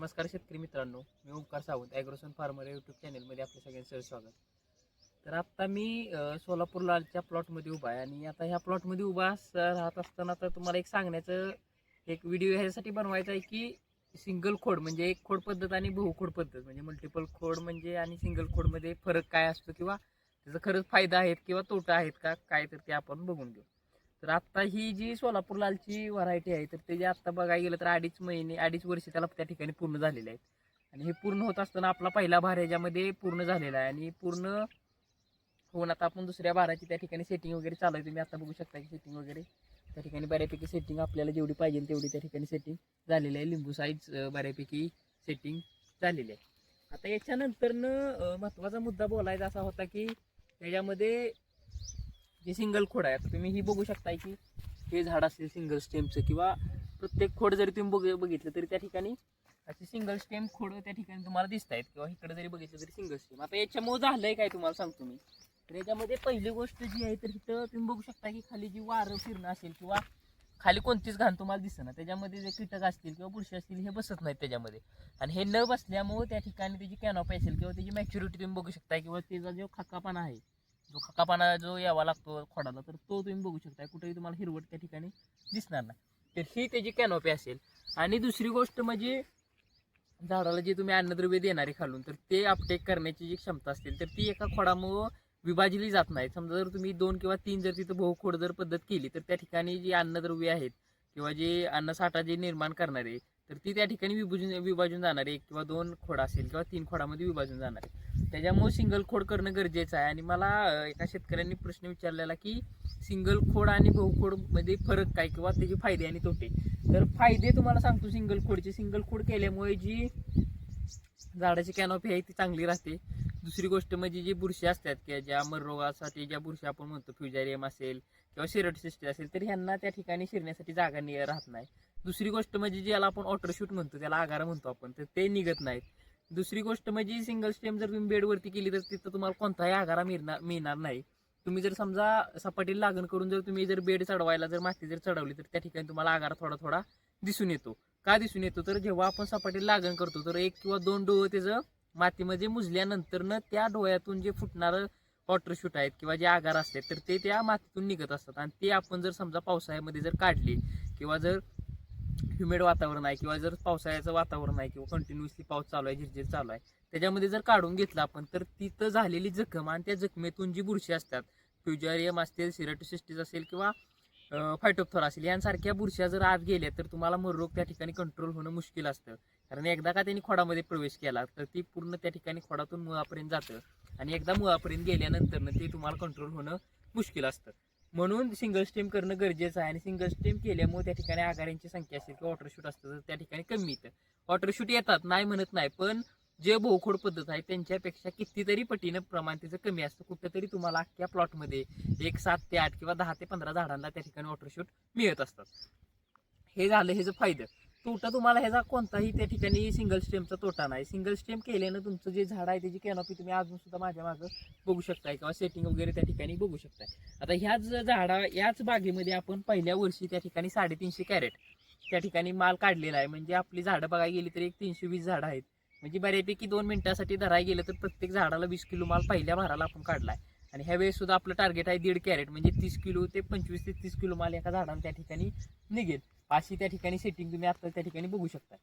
नमस्कार शेतकरी मित्रांनो मी Omkar Sawant Agrosan farmer YouTube चॅनलमध्ये आपल्या सगळ्यांचं स्वागत तर आत्ता मी सोलापूर लालच्या प्लॉटमध्ये उभा आहे आणि आता ह्या प्लॉटमध्ये उभा राहत असताना तर तुम्हाला एक सांगण्याचं एक व्हिडिओ ह्यासाठी बनवायचा आहे की सिंगल खोड म्हणजे एक खोड पद्धत आणि बहुखोड पद्धत. म्हणजे मल्टिपल खोड म्हणजे आणि सिंगल खोडमध्ये फरक काय असतो किंवा त्याचा खरंच फायदा आहेत किंवा तोटा आहेत का काय तर ते आपण बघून घेऊ. तर आत्ता ही जी सोलापूर लालची व्हरायटी आहे तर त्याची आत्ता बघायला गेलं तर अडीच महिने अडीच वर्ष त्याला त्या ठिकाणी पूर्ण झालेले आहेत. आणि हे पूर्ण होत असताना आपला पहिला भार याच्यामध्ये पूर्ण झालेला आहे. आणि पूर्ण होऊन आता आपण दुसऱ्या भाराची त्या ठिकाणी सेटिंग वगैरे चालू आहे. तुम्ही आता बघू शकता की सेटिंग वगैरे. त्या ठिकाणी बऱ्यापैकी सेटिंग आपल्याला जेवढी पाहिजे तेवढी त्या ठिकाणी सेटिंग झालेली आहे. लिंबू साईज बऱ्यापैकी सेटिंग झालेली आहे. आता याच्यानंतरनं महत्त्वाचा मुद्दा बोलायचा असा होता की त्याच्यामध्ये जे सिंगल खोड आहे आता तुम्ही ही बघू शकताय की हे झाड असेल सिंगल स्टेमचं किंवा प्रत्येक खोड जरी तुम्ही बघ बघितलं तरी त्या ठिकाणी असे सिंगल स्टेम खोड त्या ठिकाणी तुम्हाला दिसत आहेत किंवा इकडे जरी बघितलं तरी सिंगल स्टेम आता याच्यामुळे झालंय काय तुम्हाला सांगतो मी. तर याच्यामध्ये पहिली गोष्ट जी आहे तर इथं तुम्ही बघू शकता की खाली जी वारं फिरणं असेल किंवा खाली कोणतीच घाण तुम्हाला दिसत ना त्याच्यामध्ये जे कीटक असतील किंवा बुरशी असतील हे बसत नाहीत त्याच्यामध्ये. आणि हे न बसल्यामुळे त्या ठिकाणी त्याची कॅनॉपी असेल किंवा त्याची मॅच्युरिटी तुम्ही बघू शकता किंवा त्याचा जो खाकापणा आहे जो खकापाना जो यावा लागतो खोडाला तर तो तुम्ही बघू शकता कुठेही तुम्हाला हिरवट त्या ठिकाणी दिसणार नाही. तर ही त्याची कॅनॉपी असेल. आणि दुसरी गोष्ट म्हणजे झाडाला जे तुम्ही अन्नद्रव्य देणारे खालून तर ते अपटेक करण्याची जी क्षमता असतील तर ती एका खोडामुळं विभाजली जात नाही. समजा जर तुम्ही दोन किंवा तीन जर तिथं बहुखोड जर पद्धत केली तर त्या ठिकाणी जी अन्नद्रव्य आहेत किंवा जे अन्नसाठा जे निर्माण करणारे तर ती त्या ठिकाणी विभाजून विभाजून जाणार आहे. एक किंवा दोन खोड असेल किंवा तीन खोडामध्ये विभाजून जाणार आहे. त्याच्यामुळे सिंगल खोड करणं गरजेचं आहे. आणि मला एका शेतकऱ्यांनी प्रश्न विचारलेला की सिंगल खोड आणि बहुखोडमध्ये फरक काय किंवा त्याचे फायदे आणि तोटे? तर फायदे तुम्हाला सांगतो सिंगल खोडचे. सिंगल खोड केल्यामुळे जी झाडाची कॅनॉपी आहे ती चांगली राहते. दुसरी गोष्ट म्हणजे जी बुरशी असतात किंवा ज्या मररोगासाठी ज्या बुरशी आपण म्हणतो फ्युजारियम असेल किंवा सिरटसिस्टी असेल तर ह्यांना त्या ठिकाणी शिरण्यासाठी जागा नि राहत नाही. दुसरी गोष्ट म्हणजे ज्याला आपण ऑटरशूट म्हणतो त्याला आगार म्हणतो आपण तर ते निघत नाहीत. दुसरी गोष्ट म्हणजे सिंगल स्टेम जर तुम्ही बेडवरती केली तर तिथं तुम्हाला कोणताही आगारा मिळणार मिळणार नाही. तुम्ही जर समजा सपाटीला लागण करून जर तुम्ही जर बेड चढवायला जर माती जर चढवली तर त्या ठिकाणी तुम्हाला आगार थोडा थोडा दिसून येतो. का दिसून येतो? तर जेव्हा आपण सपाटीला लागण करतो तर एक किंवा दोन डोळे त्याचं मातीमध्ये मुजल्यानंतरनं त्या डोळ्यातून जे फुटणारं वॉटरशूट आहेत किंवा जे आगार असतात तर ते त्या मातीतून निघत असतात. आणि ते आपण जर समजा पावसाळ्यामध्ये जर काढले किंवा जर ह्युमिड वातावरण आहे किंवा जर पावसाळ्याचं वातावरण आहे किंवा कंटिन्युअसली पाऊस चालू आहे झिरझिर चालू आहे त्याच्यामध्ये जर काढून घेतलं आपण तर तिथं झालेली जखम आणि त्या जखमेतून जी बुरशी असतात फ्युजारियम असतील सिरटोसिस्टिस असेल किंवा फायटोप्थोर असेल यांसारख्या बुरश्या जर आत गेल्या तर तुम्हाला मररोग त्या ठिकाणी कंट्रोल होणं मुश्किल असतं. कारण एकदा का त्यांनी खोडामध्ये प्रवेश केला तर ती पूर्ण त्या ठिकाणी खोडातून मुळापर्यंत जातं आणि एकदा मुळापर्यंत गेल्यानंतर ते तुम्हाला कंट्रोल होणं मुश्किल असतं. म्हणून सिंगल स्टेम करणं गरजेचं आहे. आणि सिंगल स्टेम केल्यामुळे त्या ठिकाणी आघाड्यांची संख्या असेल किंवा वॉटरशूट असतं तर त्या ठिकाणी कमी येतं. वॉटरशूट येतात नाही म्हणत नाही पण जे बहुखोड पद्धत आहे त्यांच्यापेक्षा कितीतरी पटीनं प्रमाण त्याचं कमी असतं. कुठंतरी तुम्हाला अख्ख्या प्लॉटमध्ये एक सात ते आठ किंवा दहा ते पंधरा झाडांना त्या ठिकाणी वॉटरशूट मिळत असतात. हे झालं ह्याचं फायदं. तोटा तुम्हाला ह्याचा कोणताही त्या ठिकाणी सिंगल स्टेमचा तोटा नाही. सिंगल स्टेम केल्यानं तुमचं जे झाड आहे त्याची कॅनॉपी तुम्ही अजून सुद्धा माझ्या मागं बघू शकताय किंवा सेटिंग वगैरे त्या ठिकाणी बघू शकताय. आता ह्याच झाडा याच बागेमध्ये आपण पहिल्या वर्षी त्या ठिकाणी साडेतीनशे कॅरेट त्या ठिकाणी माल काढलेला आहे. म्हणजे आपली झाडं बघायला गेली तर एक तीनशे वीस झाडं आहेत. म्हणजे बऱ्यापैकी दोन मिनिटासाठी धरायला गेलं तर प्रत्येक झाडाला वीस किलो माल पहिल्या भाराला आपण काढला आहे आणि ह्यावेळेस सुद्धा आपलं टार्गेट आहे दीड कॅरेट म्हणजे तीस किलो ते पंचवीस ते तीस किलो माल एका झाडाला त्या ठिकाणी निघेल. अशी त्या ठिकाणी सेटिंग तुम्ही आता त्या ठिकाणी बघू शकता.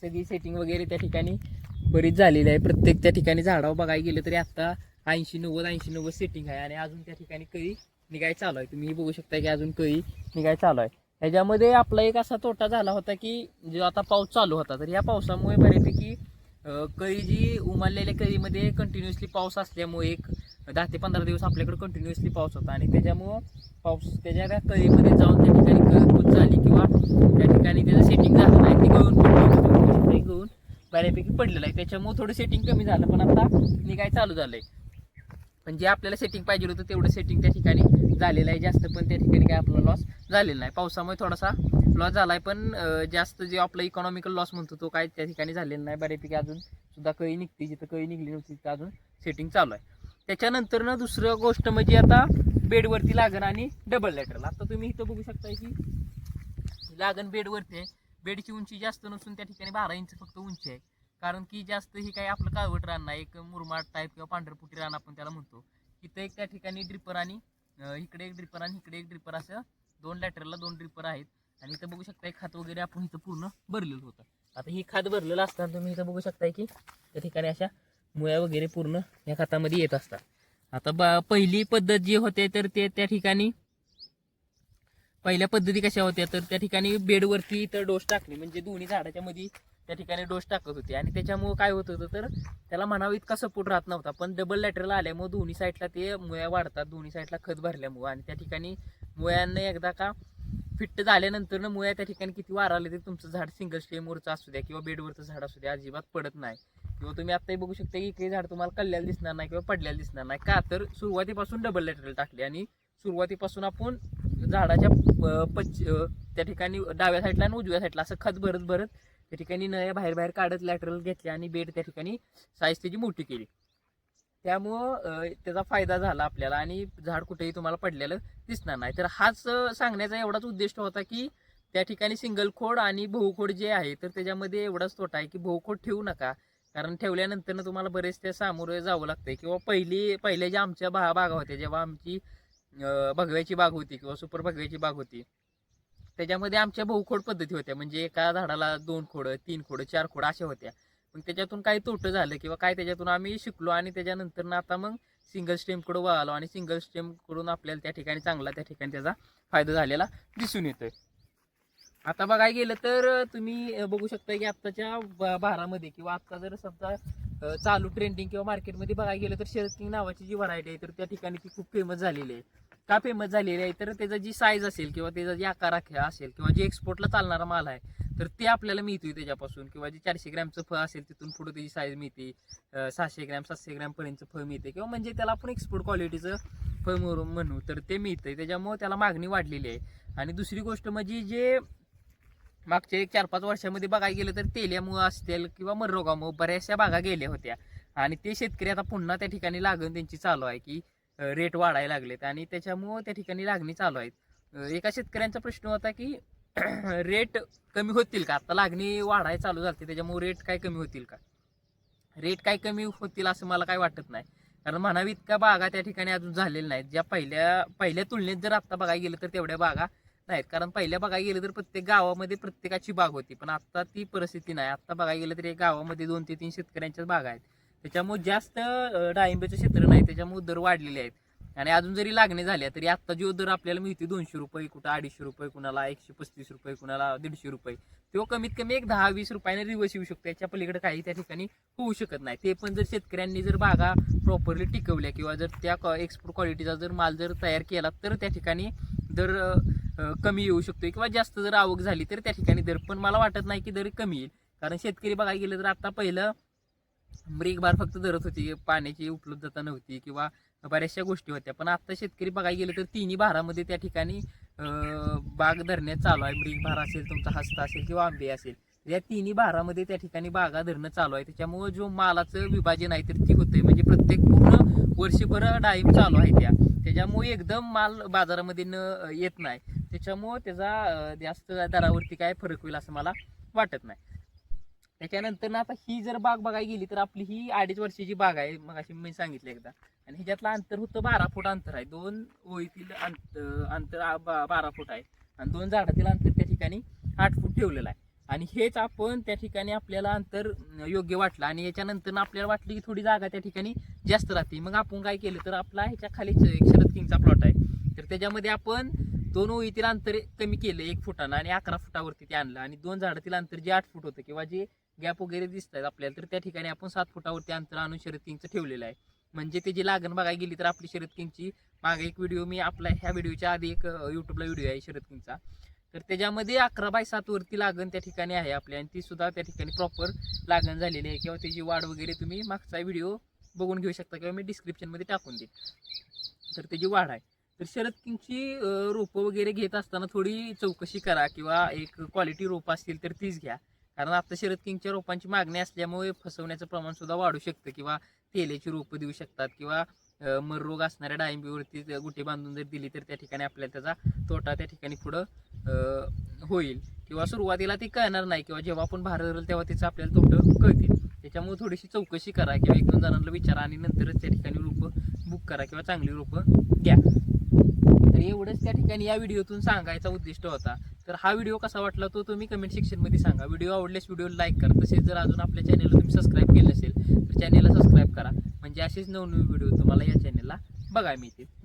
सगळी सेटिंग वगैरे त्या ठिकाणी बरीच झालेली आहे. प्रत्येक त्या ठिकाणी झाडावर बघायला गेलं तरी आत्ता ऐंशी नव्वद ऐंशी नव्वद सेटिंग आहे आणि अजून त्या ठिकाणी कळी निघाय चालू आहे. तुम्ही बघू शकता की अजून कळी निघाय चालू आहे. ह्याच्यामध्ये आपला एक असा तोटा झाला होता की जो आता पाऊस चालू होता तर या पावसामुळे बऱ्यापैकी कळी जी उमललेल्या कळीमध्ये कंटिन्युअसली पाऊस असल्यामुळे एक दहा ते पंधरा दिवस आपल्याकडे कंटिन्युअसली पाऊस होता. आणि त्याच्यामुळं पाऊस त्याच्या त्या कळीमध्ये जाऊन त्या ठिकाणी कळकूच झाली किंवा त्या ठिकाणी त्याचं सेटिंग झालं नाही. ते गळून पडलं गळून बऱ्यापैकी पडलेलं आहे. त्याच्यामुळं थोडं सेटिंग कमी झालं पण आता निघाय चालू झालं आहे पण जे आपल्याला सेटिंग पाहिजे होतं तेवढं सेटिंग त्या ठिकाणी झालेलं आहे जास्त. पण त्या ठिकाणी काय आपला लॉस झालेला नाही. पावसामुळे थोडासा लॉस झाला आहे पण जास्त जे आपला इकॉनॉमिकल लॉस म्हणतो तो काय त्या ठिकाणी झालेला नाही. बऱ्यापैकी अजून सुद्धा कळी निघते. जिथं कळी निघली नव्हती तिथं अजून सेटिंग चालू आहे. त्याच्यानंतर ना दुसरं गोष्ट म्हणजे आता बेडवरती लागण आणि डबल लेटरल आता तुम्ही इथं बघू शकता की लागण बेडवरती आहे. बेडची उंची जास्त नसून त्या ठिकाणी बारा इंच फक्त उंची आहे. कारण की जास्त ही काही आपलं काळवट रान नाही. एक मुरमाड टाईप किंवा पांढरपुटी रान आपण त्याला म्हणतो. इथं एक त्या ठिकाणी ड्रिपर आणि इकडे एक ड्रिपर आणि इकडे एक ड्रिपर असं दोन लॅटरला दोन ड्रिपर आहेत. आणि इथं बघू शकता खात वगैरे आपण इथं पूर्ण भरलेलं होतं. आता ही खात भरलेलं असताना तुम्ही इथं बघू शकताय की त्या ठिकाणी अशा मुळ्या वगैरे पूर्ण या खतामध्ये येत असतात. आता बा पहिली पद्धत जी होते तर ते त्या ठिकाणी पहिल्या पद्धती कशा होत्या तर त्या ठिकाणी बेडवरती तर डोस टाकणे म्हणजे दोन्ही झाडाच्या मध्ये त्या ठिकाणी डोस टाकत होते. आणि त्याच्यामुळे काय होत होतं तर त्याला म्हणावं इतका सपोर्ट राहत नव्हता. पण डबल लॅटरला आल्यामुळे दोन्ही साईडला ते मुळ्या वाढतात. दोन्ही साईडला खत भरल्यामुळं. आणि त्या ठिकाणी मुळ्यांना एकदा का फिट्ट झाल्यानंतर मुळ्या त्या ठिकाणी किती वार आले तरी तुमचं झाड सिंगल स्टेमवरचं असू द्या किंवा बेडवरचं झाड असू द्या अजिबात पडत नाही. किंवा तुम्ही आत्ताही बघू शकता की काही झाड तुम्हाला कल्ल्याला दिसणार नाही किंवा पडल्याला दिसणार नाही. का? तर सुरुवातीपासून डबल लॅटरल टाकले आणि सुरुवातीपासून आपण झाडाच्या पच त्या ठिकाणी डाव्या साईडला आणि उजव्या साईडला असं खत भरत भरत त्या ठिकाणी नळ्या बाहेर बाहेर काढत लॅटरल घेतले आणि बेड त्या ठिकाणी साईज त्याची मोठी केली. त्यामुळं त्याचा फायदा झाला आपल्याला आणि झाड कुठेही तुम्हाला पडलेलं दिसणार नाही. तर हाच सांगण्याचा एवढाच उद्दिष्ट होता की त्या ठिकाणी सिंगल खोड आणि बहुखोड जे आहे तर त्याच्यामध्ये एवढाच तोटा आहे की बहुखोड ठेवू नका. कारण ठेवल्यानंतर तुम्हाला बरेच त्या सामोरे जावं लागतंय. किंवा पहिली पहिल्या ज्या आमच्या भा बागा होत्या जेव्हा आमची भगव्याची बाग होती किंवा सुपर भगव्याची बाग होती त्याच्यामध्ये आमच्या बहुखोड पद्धती होत्या. म्हणजे एका झाडाला दोन खोडं तीन खोडं चार खोडं अशा होत्या. मग त्याच्यातून काही तोटं झालं किंवा काय त्याच्यातून आम्ही शिकलो आणि त्याच्यानंतर आता मग सिंगल स्टेमकडं वळालो आणि सिंगल स्टेमकडून आपल्याला त्या ठिकाणी चांगला त्या ठिकाणी त्याचा फायदा झालेला दिसून येतोय. आता बघायला गेलं तर तुम्ही बघू शकता की आत्ताच्या ब- किंवा आत्ता जर समजा चालू ट्रेंडिंग किंवा मार्केटमध्ये बघायला गेलं तर शरद किंग नावाची जी व्हरायटी आहे तर त्या ठिकाणी ती खूप फेमस झालेली आहे. का फेमस झालेली आहे? तर त्याचा जी साईज असेल किंवा त्याचा जी आकार असेल किंवा जे एक्सपोर्टला चालणारा माल आहे तर ते आपल्याला मिळतोय त्याच्यापासून. किंवा जे चारशे ग्रॅमचं फळ असेल तिथून पुढे त्याची साईज मिळते. सहाशे ग्रॅम सातशे ग्रॅमपर्यंतचं फळ मिळते. किंवा म्हणजे त्याला आपण एक्सपोर्ट क्वालिटीचं फळ म्हणू तर ते मिळतंय. त्याच्यामुळे त्याला मागणी वाढलेली आहे. आणि दुसरी गोष्ट म्हणजे जे मागच्या एक चार पाच वर्षामध्ये बघायला गेलं तर तेल्यामुळं असतील किंवा मररोगामुळं बऱ्याचशा बागा गेल्या होत्या. आणि ते शेतकरी आता पुन्हा त्या ठिकाणी लागण त्यांची चालू आहे की रेट वाढायला लागलेत. आणि त्याच्यामुळं त्या ठिकाणी लागणी चालू आहेत. एका शेतकऱ्यांचा प्रश्न होता की रेट कमी होतील का? आता लागणी वाढायला चालू झाली त्याच्यामुळे रेट काय कमी होतील का? रेट काय कमी होतील असं मला काय वाटत नाही. कारण म्हणावी इतक्या बागा त्या ठिकाणी अजून झालेल्या नाहीत. ज्या पहिल्या पहिल्या तुलनेत जर आत्ता बघायला गेलं तर तेवढ्या बागा नाहीत. कारण पहिल्या बघायला गेलं तर प्रत्येक गावामध्ये प्रत्येकाची बाग होती. पण आता ती परिस्थिती नाही. आता बघायला गेलं तर एक गावामध्ये दोन ते तीन शेतकऱ्यांच्याच बाग आहेत. त्याच्यामुळे जास्त डाळिंब्याचं क्षेत्र नाही. त्याच्यामुळे दर वाढलेले आहेत. आणि अजून जरी लागणे झाल्या तरी आता जो दर आपल्याला मिळते दोनशे रुपये कुठं अडीचशे रुपये कुणाला एकशे पस्तीस रुपये कुणाला दीडशे रुपये तो कमीत कमी एक दहा वीस रुपयाने रिवर्स येऊ शकतो. याच्या पलीकडे काही त्या ठिकाणी होऊ शकत नाही. ते पण जर शेतकऱ्यांनी जर बागा प्रॉपरली टिकवल्या किंवा जर त्या एक्सपोर्ट क्वालिटीचा जर माल जर तयार केला तर त्या ठिकाणी दर कमी येऊ शकतो किंवा जास्त जर आवक झाली तर त्या ठिकाणी दर. पण मला वाटत नाही की दर कमी येईल. कारण शेतकरी बघायला गेलं तर आता पहिलं बार फक्त धरत होती. पाण्याची उपलब्धता नव्हती किंवा बऱ्याचशा गोष्टी होत्या. पण आता शेतकरी बघायला गेलं तर तिन्ही भारामध्ये त्या ठिकाणी बाग धरण्यात चालू आहे. ब्रेक भार असेल तुमचा हस्ता असेल किंवा आंबे असेल. या तिन्ही भारामध्ये त्या ठिकाणी बागा धरणं चालू आहे. त्याच्यामुळं जो मालाचं विभाजन आहे तर ती होते म्हणजे प्रत्येक पूर्ण वर्षभर डाळिंब चालू आहे त्या. त्याच्यामुळे एकदम माल बाजारामध्ये न येत नाही. त्याच्यामुळं त्याचा जास्त दरावरती काय फरक होईल असं मला वाटत नाही. त्याच्यानंतर ना आता ही जर बाग बघायला गेली तर आपली ही अडीच वर्षाची बाग आहे मग अशी मी सांगितलं एकदा. आणि ह्याच्यातलं अंतर होतं बारा फूट अंतर आहे. दोन ओळीतील अंतर अंतर बारा फूट आहे. आणि दोन झाडातील अंतर त्या ठिकाणी आठ फूट ठेवलेलं आहे. आणि हेच आपण त्या ठिकाणी आपल्याला अंतर योग्य वाटलं. आणि याच्यानंतर आपल्याला वाटलं की थोडी जागा त्या ठिकाणी जास्त राहते. मग आपण काय केलं तर आपला ह्याच्या खालीच एक शरद किंगचा प्लॉट आहे. तर त्याच्यामध्ये आपण दोन ओळीतील अंतर कमी केलं एक फुटानं आणि अकरा फुटावरती ते आणलं. आणि दोन झाडातील अंतर जे आठ फूट होतं किंवा जे गॅप वगैरे दिसत आहेत आपल्याला तर त्या ठिकाणी आपण सात फुटावरती अंतर आणून शरद किंगचं ठेवलेलं आहे. म्हणजे त्याची लागण बघायला गेली तर आपली शरद किंगची मागे एक व्हिडिओ मी आपला ह्या व्हिडिओच्या आधी एक युट्यूबला व्हिडिओ आहे शरद किंगचा. तर त्याच्यामध्ये अकरा बाय सातवरती लागण त्या ठिकाणी आहे आपली आणि ती सुद्धा त्या ठिकाणी प्रॉपर लागण झालेली आहे. किंवा त्याची वाढ वगैरे तुम्ही मागचा व्हिडिओ बघून घेऊ शकता किंवा मी डिस्क्रिप्शनमध्ये टाकून देईन. तर त्याची वाढ आहे. तर शरद किंगची रोपं वगैरे घेत असताना थोडी चौकशी करा किंवा एक क्वालिटी रोपं असतील तर तीच घ्या. कारण आता शरद किंगच्या रोपांची मागणी असल्यामुळे फसवण्याचं प्रमाण सुद्धा वाढू शकतं किंवा तेलेची रोपं देऊ शकतात किंवा मर रोग असणाऱ्या डाळिंबीवरती गुटे बांधून जर दिली तर त्या ठिकाणी आपल्याला त्याचा तोटा त्या ठिकाणी पुढं होईल. किंवा सुरुवातीला ते कळणार नाही किंवा जेव्हा आपण बाहेर तेव्हा तिचं आपल्याला तोटं कळतील. त्याच्यामुळे थोडीशी चौकशी करा किंवा एक दोन जणांना विचारा आणि नंतरच त्या ठिकाणी रोपं बुक करा किंवा चांगली रोपं घ्या. तर एवढंच त्या ठिकाणी या व्हिडिओतून सांगायचा उद्दिष्ट होता. तर हा व्हिडिओ कसा वाटला तो तुम्ही कमेंट सेक्शनमध्ये सांगा. व्हिडिओ आवडल्यास व्हिडिओ लाईक करा. तसेच जर अजून आपल्या चॅनलला तुम्ही सबस्क्राईब केलं असेल तर चॅनलला सबस्क्राईब करा. म्हणजे असेच नवनवीन व्हिडिओ तुम्हाला या चॅनलला बघायला मिळतील.